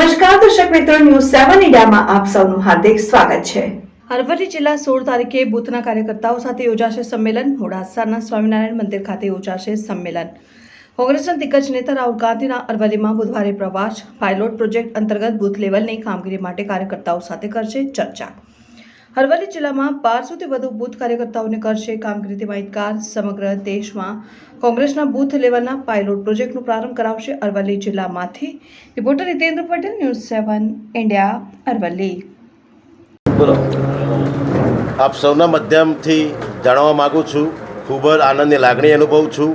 દર્શક મિત્રો, ન્યૂઝ સેવન ઇન્ડિયામાં આપ સૌનું હાર્દિક સ્વાગત છે. અરવલ્લી જિલ્લા સોળ તારીખે બુથના કાર્યકર્તાઓ સાથે યોજાશે સંમેલન. મોડાસાના સ્વામિનારાયણ મંદિર ખાતે યોજાશે સંમેલન. કોંગ્રેસના દિગ્ગજ નેતા રાહુલ ગાંધીના અરવલ્લીમાં બુધવારે પ્રવાસ. પાયલોટ પ્રોજેક્ટ અંતર્ગત બૂથ લેવલની કામગીરી માટે કાર્યકર્તાઓ સાથે કરશે ચર્ચા. અરવલ્લી જિલ્લામાં બારસોથી વધુ બૂથ કાર્યકર્તાઓને કરશે કામગીરીથી માહિતગાર સમગ્ર દેશમાં કોંગ્રેસના બૂથ લેવલના પાયલોટ પ્રોજેક્ટનો પ્રારંભ કરાવશે અરવલ્લી જિલ્લામાંથી. Reporter Hitendra Patel, news seven India Aravalli આપ સૌના માધ્યમથી જાણવા માગું છું, ખૂબ જ આનંદની લાગણી અનુભવું છું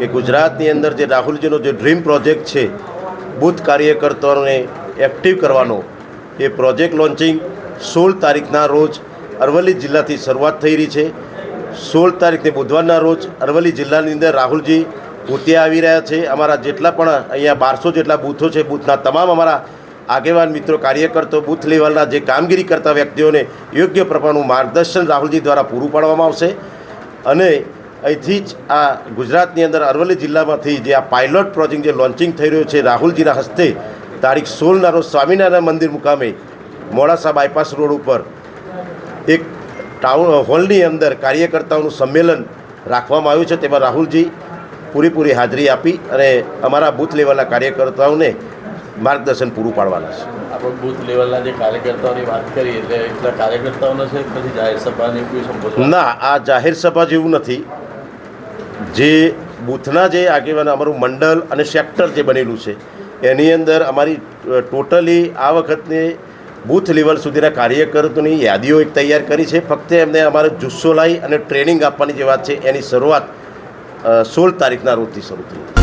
કે ગુજરાતની અંદર જે રાહુલજીનો જે ડ્રીમ પ્રોજેક્ટ છે, બૂથ કાર્યકર્તાઓને એક્ટિવ કરવાનો, એ પ્રોજેક્ટ લોન્ચિંગ સોળ તારીખના રોજ અરવલ્લી જિલ્લાથી શરૂઆત થઈ રહી છે. સોળ તારીખને બુધવારના રોજ અરવલ્લી જિલ્લાની અંદર રાહુલજી પોતે આવી રહ્યા છે. અમારા જેટલા પણ અહીંયા બારસો જેટલા બૂથો છે, બૂથના તમામ અમારા આગેવાન મિત્રો, કાર્યકર્તો, બૂથ લેવલના જે કામગીરી કરતા વ્યક્તિઓને યોગ્ય પ્રમાણનું માર્ગદર્શન રાહુલજી દ્વારા પૂરું પાડવામાં આવશે. અને અહીંથી જ આ ગુજરાતની અંદર અરવલ્લી જિલ્લામાંથી જે આ પાયલોટ પ્રોજેક્ટ જે લોન્ચિંગ થઈ રહ્યો છે રાહુલજીના હસ્તે, તારીખ સોળના રોજ સ્વામિનારાયણ મંદિર મુકામે મોડાસા બાયપાસ રોડ ઉપર એક ટાઉન હોલની અંદર કાર્યકર્તાઓનું સંમેલન રાખવામાં આવ્યું છે. તેમાં રાહુલજી પૂરેપૂરી હાજરી આપી અને અમારા બૂથ લેવલના કાર્યકર્તાઓને માર્ગદર્શન પૂરું પાડવાના છે. આપણે બૂથ લેવલના જે કાર્યકર્તાઓની વાત કરીએ એટલે એટલા કાર્યકર્તાઓનો છે પછી જાહેર સભાની કોઈ સંબોધન? ના આ જાહેર સભા જેવું નથી. જે બૂથના જે આગેવાન અમારું મંડળ અને સેક્ટર જે બનેલું છે એની અંદર અમારી ટોટલી આ વખતની બૂથ લેવલ સુધીના કાર્યકર્તોની યાદીઓ એક તૈયાર કરી છે. ફક્ત એમને અમારે જુસ્સો લાવી અને ટ્રેનિંગ આપવાની જે વાત છે, એની શરૂઆત સોળ તારીખના રોજથી શરૂ થઈ.